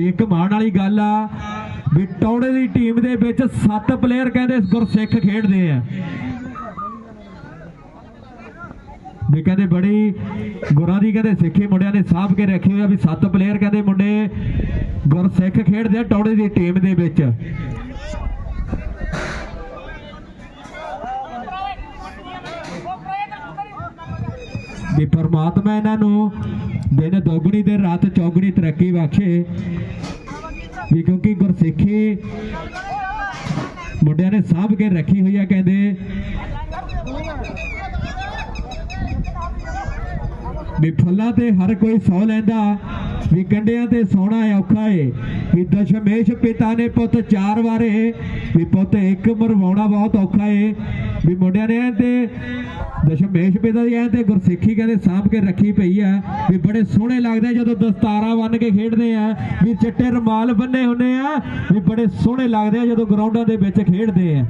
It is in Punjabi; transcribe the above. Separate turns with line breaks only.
ਵੀ ਇੱਕ ਮਾਣ ਵਾਲੀ ਗੱਲ ਆ ਵੀ ਟੌੜੇ ਦੀ ਟੀਮ ਦੇ ਵਿੱਚ 7 ਪਲੇਅਰ ਕਹਿੰਦੇ ਗੁਰਸਿੱਖ ਖੇਡਦੇ ਆ। ਵੀ ਕਹਿੰਦੇ ਬੜੀ ਗੁਰਾਂ ਦੀ ਕਹਿੰਦੇ ਸਿੱਖੀ ਮੁੰਡਿਆਂ ਨੇ ਸਾਂਭ ਕੇ ਰੱਖੀ ਹੋਈ ਵੀ 7 ਪਲੇਅਰ ਕਹਿੰਦੇ ਮੁੰਡੇ ਗੁਰਸਿੱਖ ਖੇਡਦੇ ਆ ਟੌੜੇ ਦੀ ਟੀਮ ਦੇ ਵਿੱਚ। ਵੀ ਪਰਮਾਤਮਾ ਇਹਨਾਂ ਨੂੰ ਦਿਨ ਦੋਗਣੀ ਤੇ ਰਾਤ ਚੌਗਣੀ ਤਰੱਕੀ ਬਖਸ਼ੇ। ਵੀ ਕਿਉਂਕਿ ਗੁਰਸਿੱਖੀ ਮੁੰਡਿਆਂ ਨੇ ਸਾਂਭ ਕੇ ਰੱਖੀ ਹੋਈ ਆ, ਕਹਿੰਦੇ। ਵੀ ਫੁੱਲਾਂ ਤੇ ਹਰ ਕੋਈ ਸੌ ਲੈਂਦਾ, ਵੀ ਕੰਡਿਆਂ ਤੇ ਸੋਣਾ ਔਖਾ ਏ। ਵੀ ਦਸ਼ਮੇਸ਼ ਪਿਤਾ ਨੇ ਪੁੱਤ ਚਾਰ ਵਾਰੇ, ਵੀ ਪੁੱਤ ਇੱਕ ਮਰਵਾਉਣਾ ਬਹੁਤ ਔਖਾ ਏ। ਵੀ ਮੁੰਡਿਆਂ ਨੇ ਐਂ ਤੇ, ਦਸ਼ਮੇਸ਼ ਪਿਤਾ ਦੀ ਐਂ ਤੇ ਗੁਰਸਿੱਖੀ ਕਹਿੰਦੇ ਸਾਂਭ ਕੇ ਰੱਖੀ ਪਈ ਆ। ਵੀ ਬੜੇ ਸੋਹਣੇ ਲੱਗਦੇ ਆ ਜਦੋਂ ਦਸਤਾਰਾ ਬੰਨ ਕੇ ਖੇਡਦੇ ਆ। ਵੀ ਚਿੱਟੇ ਰਮਾਲ ਬੰਨੇ ਹੁੰਨੇ ਆ, ਵੀ ਬੜੇ ਸੋਹਣੇ ਲੱਗਦੇ ਆ ਜਦੋਂ ਗਰਾਊਂਡਾਂ ਦੇ ਵਿੱਚ ਖੇਡਦੇ ਆ।